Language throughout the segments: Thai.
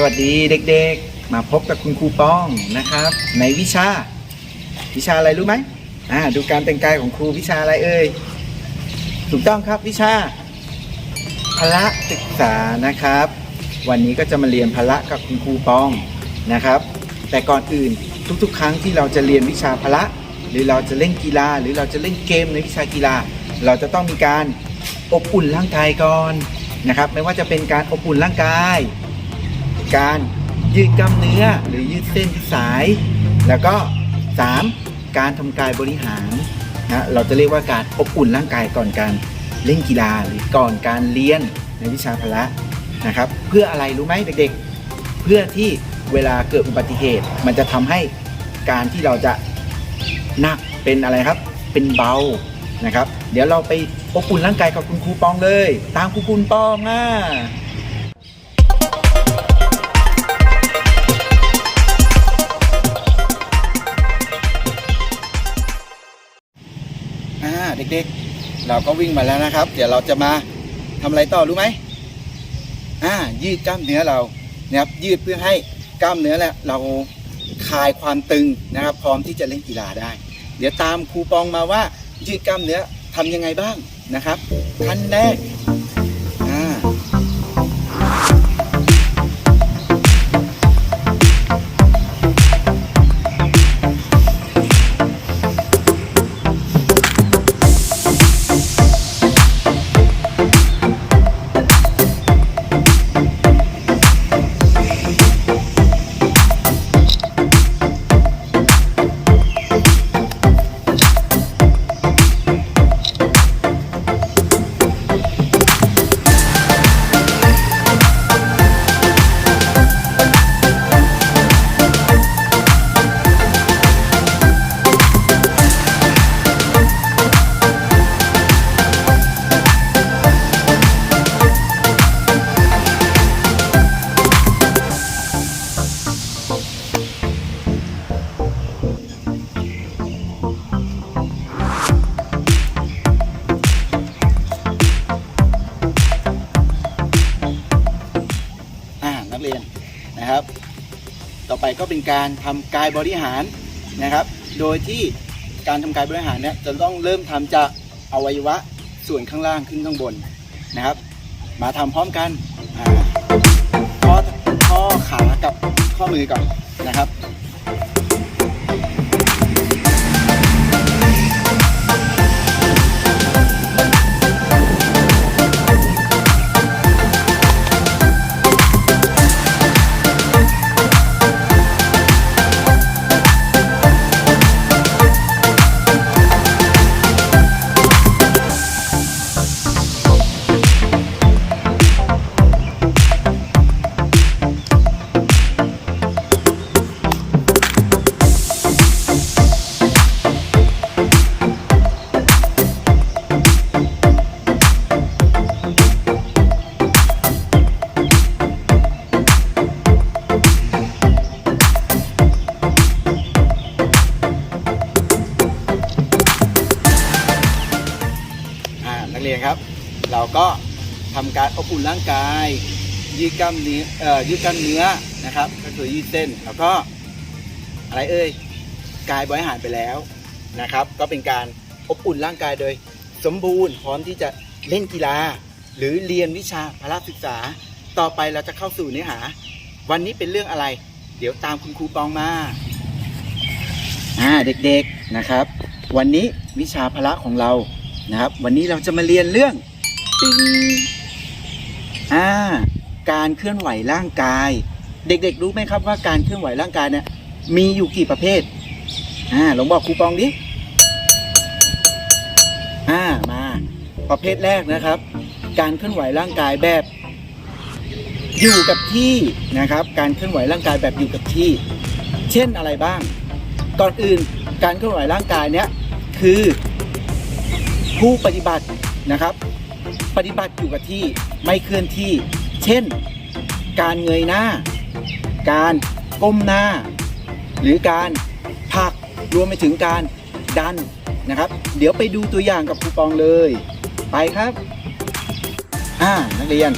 สวัสดีเด็กๆ มาพบกับคุณครูป้องนะครับ ในวิชา วิชาอะไรรู้ไหมอ่าดูการแต่งกายของครูวิชาอะไรเอ่ยถูกต้องครับวิชาพละศึกษานะครับ วันนี้ก็จะมาเรียนพละกับคุณครูป้องนะครับ แต่ก่อนอื่นทุกๆ ครั้งที่เราจะเรียนวิชาพละ หรือเราจะเล่นกีฬา หรือเราจะเล่นเกมในวิชากีฬา เราจะต้องมีการอบอุ่นร่างกายก่อนนะครับ ไม่ว่าจะเป็นการอบอุ่นร่างกาย การยืดกล้ามเนื้อหรือยืดเส้นยืดสาย แล้วก็ 3. การทำกายบริหารนะเราจะเรียกว่าการอบอุ่นร่างกายก่อนการเล่นกีฬาหรือก่อนการเรียนในวิชาพละนะครับ เพื่ออะไรรู้ไหมเด็กๆ เพื่อที่เวลาเกิดอุบัติเหตุ มันจะทำให้การที่เราจะหนักเป็นอะไรครับ เป็นเบานะครับ เดี๋ยวเราไปอบอุ่นร่างกายกับคุณครูปองเลย ตามครูปุณปองอะ อ่าเด็กๆ เราก็วิ่งมาแล้วนะครับ เดี๋ยวเราจะมาทำอะไรต่อรู้ไหมอ่ายืดกล้ามเนื้อเรานะครับยืดเพื่อให้กล้ามเนื้อแหละเราคลายความตึงนะครับ พร้อมที่จะเล่นกีฬาได้ เดี๋ยวตามครูปองมาว่ายืดกล้ามเนื้อทำยังไงบ้างนะครับขั้นแรก ไปก็เป็นการทำกายบริหารนะครับ โดยที่การทำกายบริหารเนี่ยจะต้องเริ่มทำจากอวัยวะส่วนข้างล่างขึ้นข้างบนนะครับ มาทำพร้อมกันข้อข้อขากับข้อมือก่อนนะครับ นักเรียนครับ เราก็ทำการอบอุ่นร่างกาย ยืดกล้ามเนื้อเอ่อยืดกล้ามเนื้อนะครับ ก็คือยืดเส้นแล้วก็อะไรเอ่ยกายบริหารไปแล้วนะครับ ก็เป็นการอบอุ่นร่างกายโดยสมบูรณ์พร้อมที่จะเล่นกีฬา หรือเรียนวิชาพละศึกษา ต่อไปเราจะเข้าสู่เนื้อหา วันนี้เป็นเรื่องอะไร เดี๋ยวตามคุณครูปองมาอ่าเด็กๆนะครับ วันนี้วิชาพละของเรา นะครับ วันนี้เราจะมาเรียนเรื่องปิ๊งอ่าการเคลื่อนไหวร่างกาย เด็กๆรู้ไหมครับว่าการเคลื่อนไหวร่างกายเนี่ยมีอยู่กี่ประเภทอ่าลองบอกครูปองดิอ่ามาประเภทแรกนะครับ การเคลื่อนไหวร่างกายแบบ อยู่กับที่นะครับ การเคลื่อนไหวร่างกายแบบอยู่กับที่ เช่นอะไรบ้าง ก่อนอื่นการเคลื่อนไหวร่างกายเนี้ยคือ ผู้ปฏิบัตินะครับ ปฏิบัติอยู่กับที่ไม่เคลื่อนที่ เช่น การเงยหน้า การก้มหน้า หรือการผักรวมไปถึงการดันนะครับ เดี๋ยวไปดูตัวอย่างกับครูปองเลย ไปครับอ่านักเรียน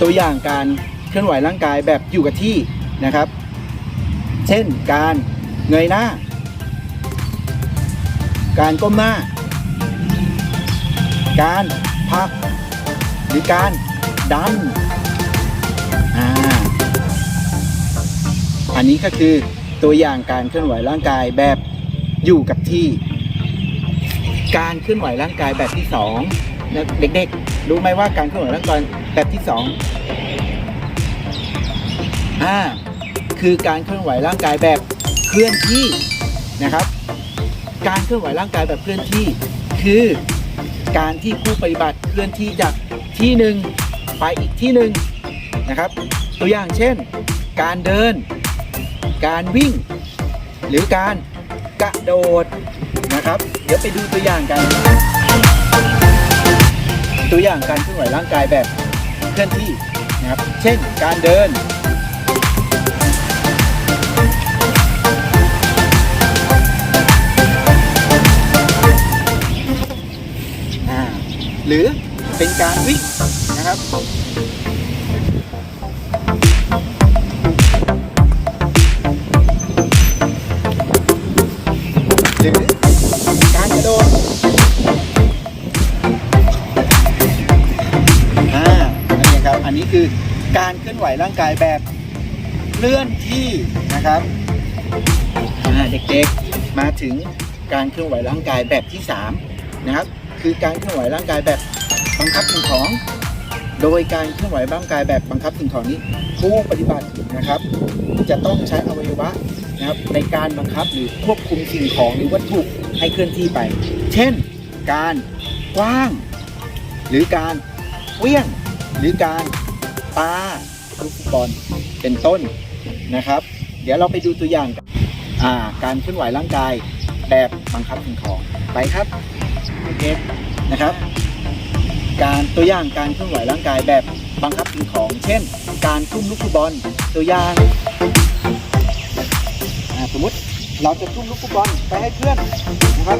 ตัวอย่างการเคลื่อนไหวร่างกายแบบอยู่กับที่นะครับ เช่นการเงยหน้า การก้มหน้า การพัก หรือการดันอ่าอันนี้ก็คือตัวอย่างการเคลื่อนไหวร่างกายแบบอยู่กับที่ การเคลื่อนไหวร่างกายแบบที่สองเด็กๆรู้ไหมว่าการเคลื่อนไหวร่างกายแบบที่สองอ่าคือการเคลื่อนไหวร่างกายแบบเคลื่อนที่นะครับ การเคลื่อนไหวร่างกายแบบเคลื่อนที่คือ การที่ผู้ปฏิบัติเคลื่อนที่จากที่หนึ่งไปอีกที่หนึ่งนะครับ ตัวอย่างเช่น การเดิน การวิ่ง หรือการกระโดดนะครับ เดี๋ยวไปดูตัวอย่างกัน ตัวอย่างการเคลื่อนไหวร่างกายแบบเคลื่อนที่นะครับ เช่น การเดิน หรือเป็นการวิ่งนะครับหรือการกระโดดอ่านั่นเองครับ อันนี้คือการเคลื่อนไหวร่างกายแบบเคลื่อนที่นะครับเด็กๆมาถึงการเคลื่อนไหวร่างกายแบบที่สามนะครับ คือการเคลื่อนไหวร่างกายแบบบังคับสิ่งของ โดยการเคลื่อนไหวร่างกายแบบบังคับสิ่งของนี้ ผู้ปฏิบัตินะครับ จะต้องใช้อวัยวะนะครับในการบังคับหรือควบคุมสิ่งของหรือวัตถุให้เคลื่อนที่ไป เช่น การกว้าง หรือการเวี่ยง หรือการปาลูกบอลเป็นต้นนะครับ เดี๋ยวเราไปดูตัวอย่างกันอ่าการเคลื่อนไหวร่างกายแบบบังคับสิ่งของไปครับ นะครับ การตัวอย่างการเคลื่อนไหวร่างกายแบบบังคับสิ่งของ เช่น การทุ่มลูกฟุตบอลตัวอย่างสมมติเราจะทุ่มลูกฟุตบอลไปให้เพื่อนนะครับ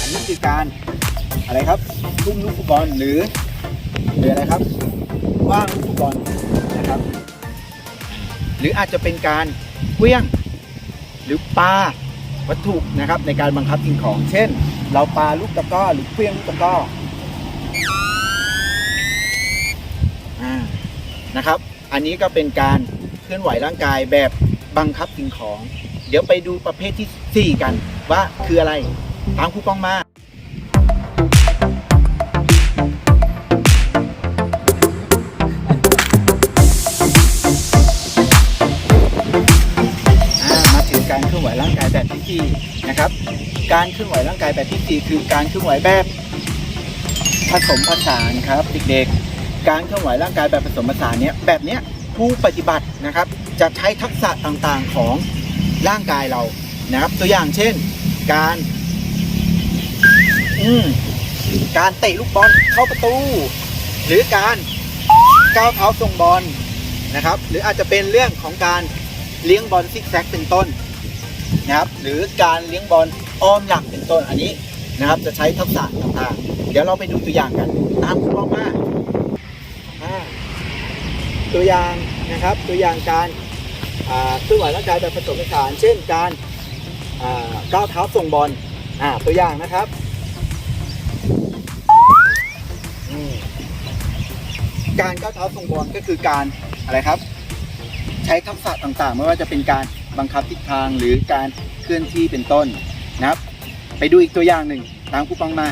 อันนี้คือการอะไรครับทุ่มลูกฟุตบอลหรือหรืออะไรครับว่างลูกฟุตบอลนะครับ หรืออาจจะเป็นการเคลี้ยง หรือปา วัตถุนะครับในการบังคับสิ่งของ เช่น เราปาลูกตะก้อหรือเพี้ยงลูกตะก้อนะครับ อันนี้ก็เป็นการเคลื่อนไหวร่างกายแบบบังคับสิ่งของ เดี๋ยวไปดูประเภทที่ 4 กันว่าคืออะไร ตามครูปองมา การเคลื่อนไหวร่างกายแบบที่สี่คือการเคลื่อนไหวแบบผสมผสานครับเด็กๆ การเคลื่อนไหวร่างกายแบบผสมผสานเนี้ยแบบเนี้ยผู้ปฏิบัตินะครับ จะใช้ทักษะต่างๆของร่างกายเรานะครับ ตัวอย่างเช่น การอืมการเตะลูกบอลเข้าประตู หรือการก้าวเท้าส่งบอลนะครับ หรืออาจจะเป็นเรื่องของการเลี้ยงบอลซิกแซกเป็นต้นนะครับ หรือการเลี้ยงบอล อ้อมหลักเป็นต้นอันนี้นะครับจะใช้ทักษะต่างๆ เดี๋ยวเราไปดูตัวอย่างกัน ตามคุณพ่อมาอ่าตัวอย่างนะครับตัวอย่างการเคลื่อนไหวร่างกายแบบผสมผสานเช่นการก้าวเท้าส่งบอลตัวอย่างนะครับการก้าวเท้าส่งบอลก็คือการอะไรครับ ใช้ทักษะต่างๆ ไม่ว่าจะเป็นการบังคับทิศทางหรือการเคลื่อนที่เป็นต้น นะครับ ไปดูอีกตัวอย่างหนึ่งตามคูปองมา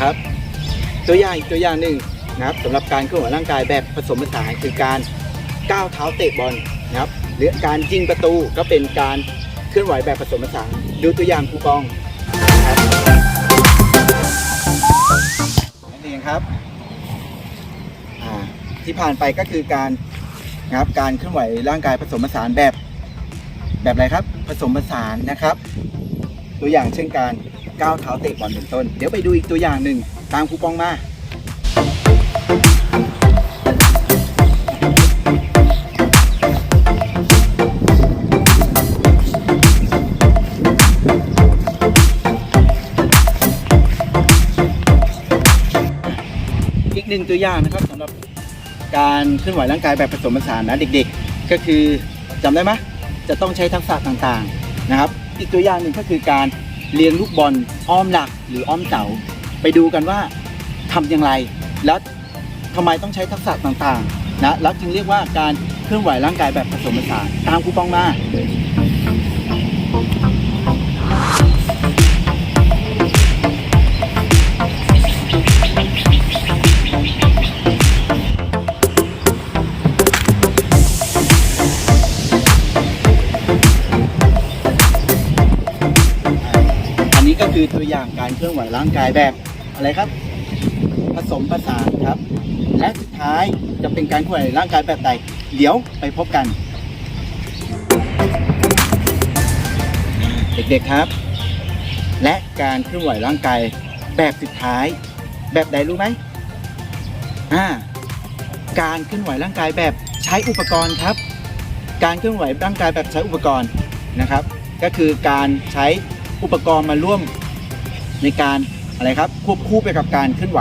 ครับ ตัวอย่างอีกตัวอย่างหนึ่งนะครับสำหรับการเคลื่อนไหวร่างกายแบบผสมผสานคือการก้าวเท้าเตะบอลนะครับหรือการยิงประตูก็เป็นการเคลื่อนไหวแบบผสมผสานดูตัวอย่างคูปองนะครับนั่นเองครับที่ผ่านไปก็คือการ นะครับการเคลื่อนไหวร่างกายผสมผสานแบบแบบอะไรครับ ผสมผสานนะครับ ตัวอย่างเช่นการก้าวเท้าเตะบอลเป็นต้น เดี๋ยวไปดูอีกตัวอย่างหนึ่งตามครูปองมาอีกหนึ่งตัวอย่างนะครับสำหรับ การเคลื่อนไหวร่างกายแบบผสมผสานนะเด็กๆ ก็คือจำได้ไหมจะต้องใช้ทักษะต่างๆนะครับ อีกตัวอย่างหนึ่งก็คือการเลี้ยงลูกบอลอ้อมหลักหรืออ้อมเสาไปดูกันว่าทำอย่างไรแล้วทำไมต้องใช้ทักษะต่างๆนะแล้วจึงเรียกว่าการเคลื่อนไหวร่างกายแบบผสมผสานตามครูปองมา คือตัวอย่างการเคลื่อนไหวร่างกายแบบอะไรครับ ผสมผสานครับ และสุดท้ายจะเป็นการเคลื่อนไหวร่างกายแบบใดเดี๋ยวไปพบกัน เด็กๆครับ และการเคลื่อนไหวร่างกายแบบสุดท้าย แบบใดรู้ไหมอ่าการเคลื่อนไหวร่างกายแบบใช้อุปกรณ์ครับ การเคลื่อนไหวร่างกายแบบใช้อุปกรณ์นะครับ ก็คือการใช้อุปกรณ์มาร่วม ในการอะไรครับควบคู่ไปกับการเคลื่อนไหว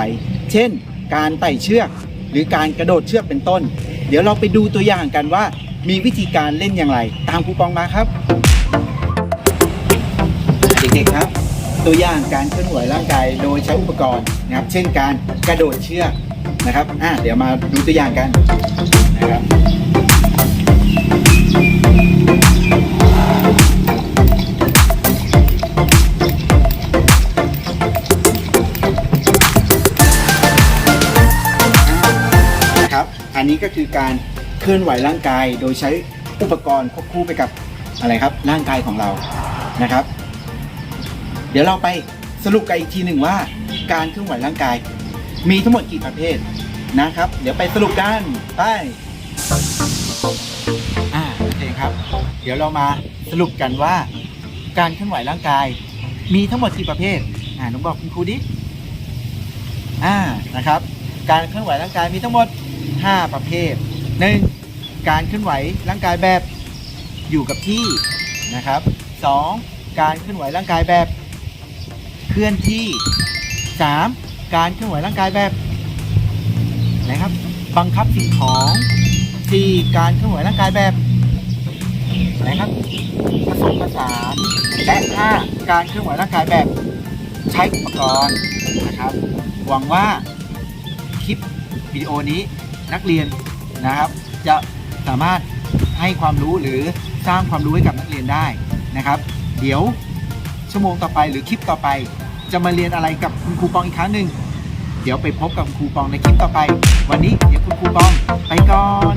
เช่น การไต่เชือก หรือการกระโดดเชือกเป็นต้น เดี๋ยวเราไปดูตัวอย่างกันว่า มีวิธีการเล่นอย่างไร ตามครูปองมาครับ เด็กๆครับ ตัวอย่างการเคลื่อนไหวร่างกายโดยใช้อุปกรณ์นะครับ เช่น การกระโดดเชือกนะครับอ่าเดี๋ยวมาดูตัวอย่างกันนะครับ ก็คือการเคลื่อนไหวร่างกาย โดยใช้อุปกรณ์ควบคู่ไปกับอะไรครับ ร่างกายของเรานะครับ เดี๋ยวเราไปสรุปกันอีกทีหนึ่งว่า การเคลื่อนไหวร่างกาย มีทั้งหมดกี่ประเภทนะครับ เดี๋ยวไปสรุปกันไปอ่าโอเคครับ เดี๋ยวเรามาสรุปกันว่า การเคลื่อนไหวร่างกาย มีทั้งหมดกี่ประเภทอ่าน้องบอกคุณครูดิอ่านะครับ การเคลื่อนไหวร่างกายมีทั้งหมด 5 ประเภท 1. การเคลื่อนไหวร่างกายแบบอยู่กับที่นะครับ 2. การเคลื่อนไหวร่างกายแบบเคลื่อนที่ 3. การเคลื่อนไหวร่างกายแบบอะครับ บังคับสิ่งของ 4. การเคลื่อนไหวร่างกายแบบอะครับผสมผสานและ 5. การเคลื่อนไหวร่างกายแบบใช้อุปกรณ์นะครับ หวังว่าคลิปวิดีโอนี้ นักเรียนนะครับ จะสามารถให้ความรู้หรือสร้างความรู้ให้กับนักเรียนได้นะครับ เดี๋ยวชั่วโมงต่อไปหรือคลิปต่อไป จะมาเรียนอะไรกับคุณครูปองอีกครั้งหนึ่งเดี๋ยวไปพบกับคุณครูปองในคลิปต่อไป วันนี้เดี๋ยวคุณครูปองไปก่อน